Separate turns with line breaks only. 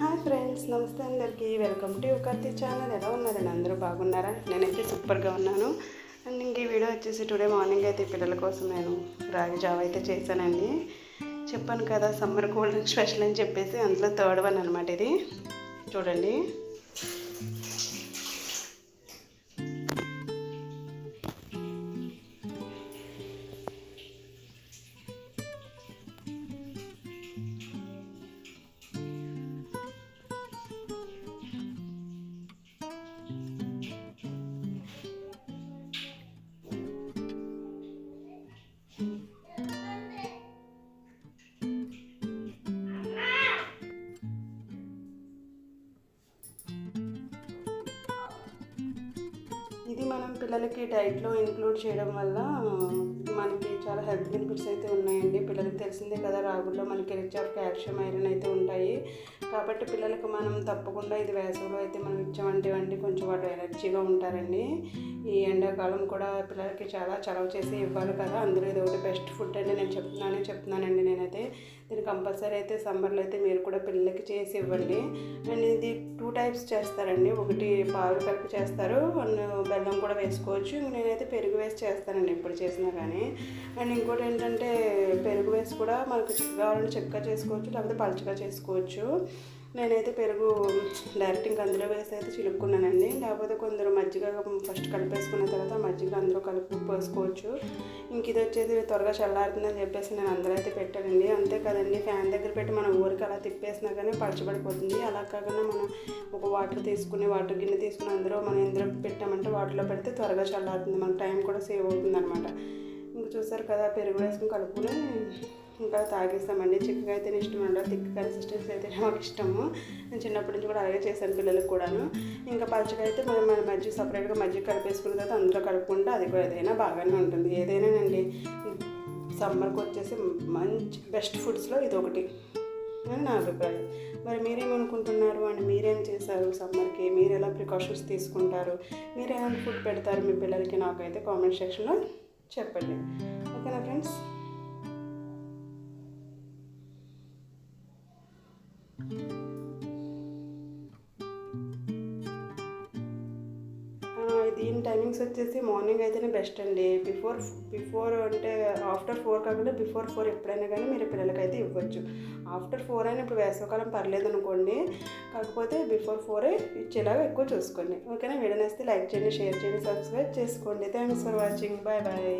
Hi friends namaste అందరికీ. Welcome to Yuvakarthi channel. ఎలా ఉన్నారండి? అందరూ బాగున్నారా? నేనైతే సూపర్గా ఉన్నాను. అండ్ ఇంక ఈ వీడియో వచ్చేసి టుడే మార్నింగ్ అయితే పిల్లల కోసం నేను రాగి జావ అయితే చేశానండి. చెప్పాను కదా సమ్మర్ కూల్ డ్రింక్ స్పెషల్ అని చెప్పేసి అందులో థర్డ్ వన్ అనమాట ఇది. చూడండి. మనం పిల్లలకి డైట్లో ఇంక్లూడ్ చేయడం వల్ల మనకి చాలా హెల్త్ బెనిఫిట్స్ అయితే ఉన్నాయండి. పిల్లలకి తెలిసిందే కదా రాగుల్లో మనకి రిచ్ ఆఫ్ కాల్షియం ఐరన్ అయితే ఉంటాయి. కాబట్టి పిల్లలకు మనం తప్పకుండా ఇది వేసవిలో అయితే మనం ఇచ్చామంటే వంటి కొంచెం వాటి ఎనర్జీగా ఉంటారండి. ఈ ఎండాకాలం కూడా పిల్లలకి చాలా చలవ చేసి ఇవ్వాలి కదా. అందులో ఇది ఒకటి బెస్ట్ ఫుడ్ అంటే నేను చెప్తున్నాను చెప్తున్నానండి నేనైతే. దీన్ని కంపల్సరీ అయితే సమ్మర్లో అయితే మీరు కూడా పిల్లలకి చేసి ఇవ్వండి. అండ్ ఇది టూ టైప్స్ చేస్తారండి. ఒకటి పాలు కలిపి చేస్తారు. బెల్లం కూడా వేసుకోవచ్చు. నేనైతే పెరుగు వేసి చేస్తానండి ఎప్పుడు చేసినా కానీ. అండ్ ఇంకోటి ఏంటంటే పెరుగు వేసి కూడా మనకు చిక్క కావాలంటే చిక్కగా చేసుకోవచ్చు. లేకపోతే పలుచగా చేసుకోవచ్చు. నేనైతే పెరుగు డైరెక్ట్ ఇంకా అందులో వేసి అయితే చిలుక్కున్నానండి. లేకపోతే కొందరు మజ్జిగ ఫస్ట్ కలిపేసుకున్న తర్వాత మజ్జిగ అందులో కలిపి పోసుకోవచ్చు. ఇంక ఇది వచ్చేసి త్వరగా చల్లారుతుందని చెప్పేసి నేను అందులో అయితే పెట్టానండి. అంతే కదండి ఫ్యాన్ దగ్గర పెట్టి మనం ఊరికి అలా తిప్పేసినా కానీ పలచబడిపోతుంది అలా కాకుండా మనం ఒక వాటర్ తీసుకుని వాటర్ గిన్నె తీసుకుని అందులో మనం ఇందులో పెట్టామంటే వాటర్లో పెడితే త్వరగా చల్లారుతుంది. మనకు టైం కూడా సేవ్ అవుతుంది అనమాట ఇంక చూసారు కదా పెరుగు వేసుకుని కలుపుకుని ఇంకా తాగేస్తామండి చిక్కగా అయితే ఇష్టం ఉండదు థిక్ సిస్టర్స్ అయితే మాకు ఇష్టము. నేను చిన్నప్పటి నుంచి కూడా అలాగే చేశాను పిల్లలకు కూడాను. ఇంకా పలుచగా అయితే మనం మన మజ్జిగ సపరేట్గా మజ్జిగ కలిపేసుకున్న తర్వాత అందులో కలుపుకుంటే అది కూడా ఏదైనా బాగానే ఉంటుంది. ఏదైనానండి? సమ్మర్కి వచ్చేసి మంచి బెస్ట్ ఫుడ్స్లో ఇది ఒకటి. అని నా అభిప్రాయం. మరి మీరేమనుకుంటున్నారు అండ్? మీరేం చేశారు సమ్మర్కి? మీరు ఎలా ప్రికాషన్స్ తీసుకుంటారు? మీరు ఎలాంటి ఫుడ్ పెడతారు మీ పిల్లలకి? నాకైతే కామెంట్ సెక్షన్లో చెప్పండి. ఓకేనా ఫ్రెండ్స్? దీని టైమింగ్స్ వచ్చేసి మార్నింగ్ అయితేనే బెస్ట్ అండి. బిఫోర్ బిఫోర్ అంటే ఆఫ్టర్ ఫోర్ కాకుండా బిఫోర్ ఫోర్ ఎప్పుడైనా కానీ మీరు పిల్లలకైతే ఇవ్వచ్చు. ఆఫ్టర్ ఫోర్ అయినా ఇప్పుడు వేసవకాలం పర్లేదు అనుకోండి కాకపోతే బిఫోర్ ఫోరే ఇచ్చేలాగా ఎక్కువ చూసుకోండి. ఓకేనా? వీడియో నేస్తే లైక్ చేయండి షేర్ చేయండి సబ్స్క్రైబ్ చేసుకోండి. Thanks for watching bye bye